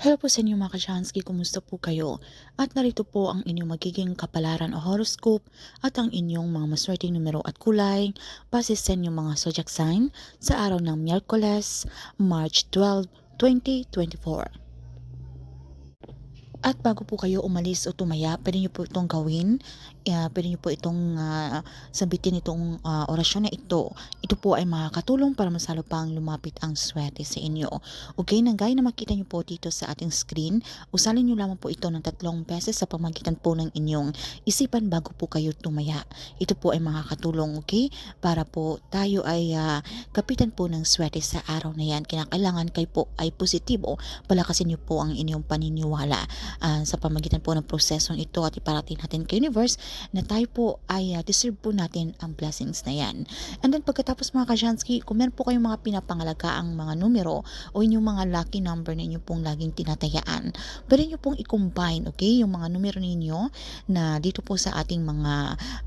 Hello po sa inyo mga kasyansky, kumusta po kayo? At narito po ang inyong magiging kapalaran o horoscope at ang inyong mga maswerteng numero at kulay base sa inyong mga zodiac sign sa araw ng Miyerkules, March 12, 2024. At bago po kayo umalis o tumaya, pwede nyo po itong gawin. Uh, pwede nyo po itong uh, sabitin itong uh, orasyon na ito. Ito po ay makakatulong para masalo pang lumapit ang swerte sa inyo. Okay, nang gaya na makita nyo po dito sa ating screen, usalin nyo lamang po ito ng tatlong beses sa pamagitan po ng inyong isipan bago po kayo tumaya. Ito po ay makakatulong, okay? Para po tayo ay uh, kapitan po ng swerte sa araw na yan. Kinakailangan kayo po ay positibo. Palakasin nyo po ang inyong paniniwala uh, sa pamagitan po ng prosesong ito at iparating natin kay universe na tayo po ay uh, deserve po natin ang blessings na yan. And then pagkatapos mga kasyansky, kung meron po kayong mga pinapangalagaang mga numero o inyong mga lucky number na inyo pong laging tinatayaan, pwede nyo pong i-combine, okay, yung mga numero ninyo na dito po sa ating mga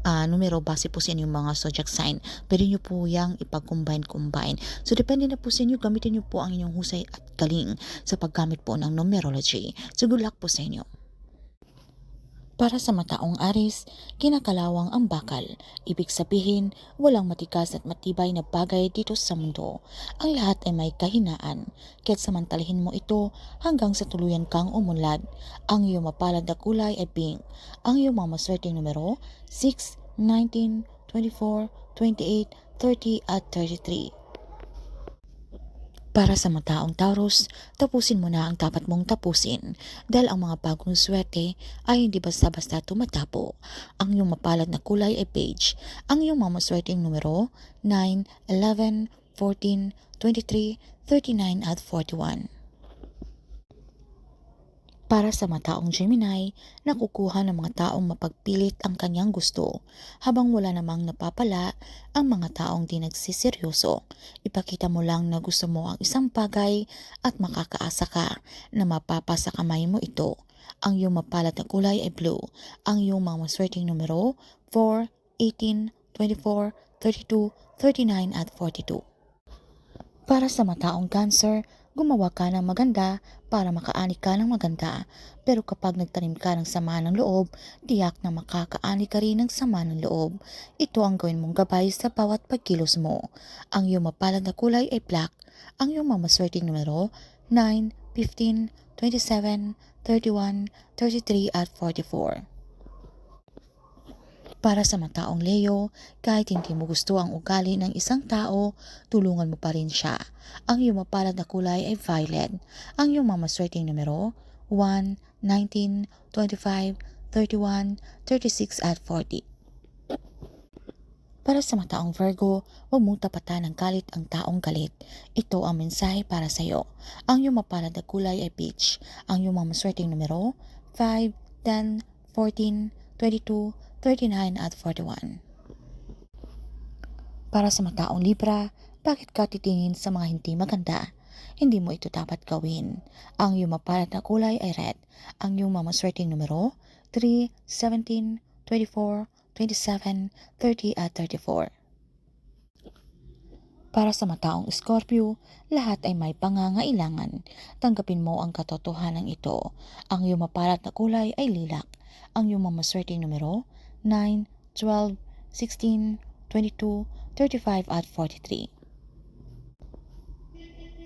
uh, numero base po sa inyong mga zodiac sign. Pwede nyo po yung ipag-combine-combine. So depende na po sa inyo, gamitin nyo po ang inyong husay at galing sa paggamit po ng numerology. So good luck po sa inyo. Para sa mataong aris, kinakalawang ang bakal. Ibig sabihin, walang matikas at matibay na bagay dito sa mundo. Ang lahat ay may kahinaan, kaya't samantalahin mo ito hanggang sa tuluyan kang umunlad. Ang iyong mapalad na kulay ay pink. Ang iyong mga maswerteng numero, 6, 19, 24, 28, 30 at 33. Para sa mataong Taurus, tapusin mo na ang dapat mong tapusin dahil ang mga bagong swerte ay hindi basta-basta tumatapo. Ang iyong mapalad na kulay ay beige. Ang iyong mga numero 9, 11, 14, 23, 39 at 41 para sa mataong Gemini, nakukuha ng mga taong mapagpilit ang kanyang gusto, habang wala namang napapala ang mga taong di nagsiseryoso. Ipakita mo lang na gusto mo ang isang bagay at makakaasa ka na mapapasa kamay mo ito. Ang iyong mapalat na kulay ay blue. Ang iyong mga maswerteng numero 4, 18, 24, 32, 39 at 42. Para sa mataong cancer, gumawa ka ng maganda para makaani ka ng maganda. Pero kapag nagtanim ka ng sama ng loob, tiyak na makakaani ka rin ng sama ng loob. Ito ang gawin mong gabay sa bawat pagkilos mo. Ang iyong mapalad na kulay ay black. Ang iyong mamaswerteng numero 9, 15, 27, 31, 33 at 44. Para sa mataong Leo, kahit hindi mo gusto ang ugali ng isang tao, tulungan mo pa rin siya. Ang iyong mapalad na kulay ay violet. Ang iyong mamaswerteng numero, 1, 19, 25, 31, 36 at 40. Para sa mataong Virgo, huwag mong tapatan ng galit ang taong galit. Ito ang mensahe para sa iyo. Ang iyong mapalad na kulay ay peach. Ang iyong mamaswerteng numero, 5, 10, 14, 22, 39 at 41. Para sa mataong Libra, bakit ka titingin sa mga hindi maganda? Hindi mo ito dapat gawin. Ang iyong mapalat na kulay ay red. Ang iyong mamaswerteng numero, 3, 17, 24, 27, 30 at 34. Para sa mataong Scorpio, lahat ay may pangangailangan. Tanggapin mo ang katotohanan ito. Ang iyong mapalat na kulay ay lilak. Ang iyong mamaswerteng numero, 9, 12, 16, 22, 35 at 43.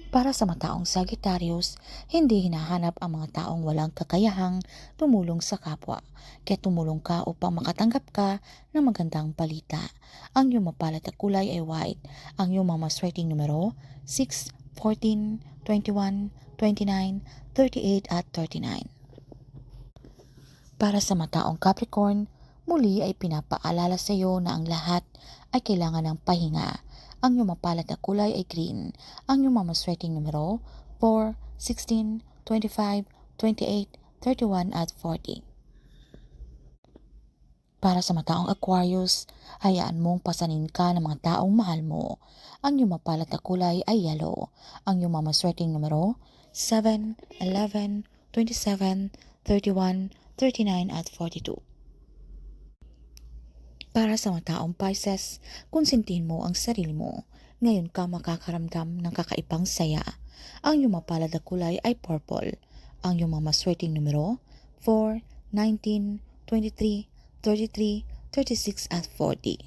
Para sa mataong Sagittarius, hindi hinahanap ang mga taong walang kakayahang tumulong sa kapwa. Kaya tumulong ka upang makatanggap ka ng magandang balita. Ang iyong mapalat na kulay ay white. Ang iyong mga maswerteng numero 6, 14, 21, 29, 38 at 39. Para sa mataong Capricorn, Muli ay pinapaalala sa iyo na ang lahat ay kailangan ng pahinga. Ang iyong mapalad na kulay ay green. Ang iyong mamaswerteng numero 4, 16, 25, 28, 31 at 40. Para sa mataong Aquarius, hayaan mong pasanin ka ng mga taong mahal mo. Ang iyong mapalat na kulay ay yellow. Ang iyong mamaswerteng numero 7, 11, 27, 31, 39 at 42. Para sa mataong Pisces, konsintihin mo ang sarili mo. Ngayon ka makakaramdam ng kakaibang saya. Ang iyong mapalad na kulay ay purple. ang iyong mga maswerteng numero 4, 19, 23, 33, 36 at 40.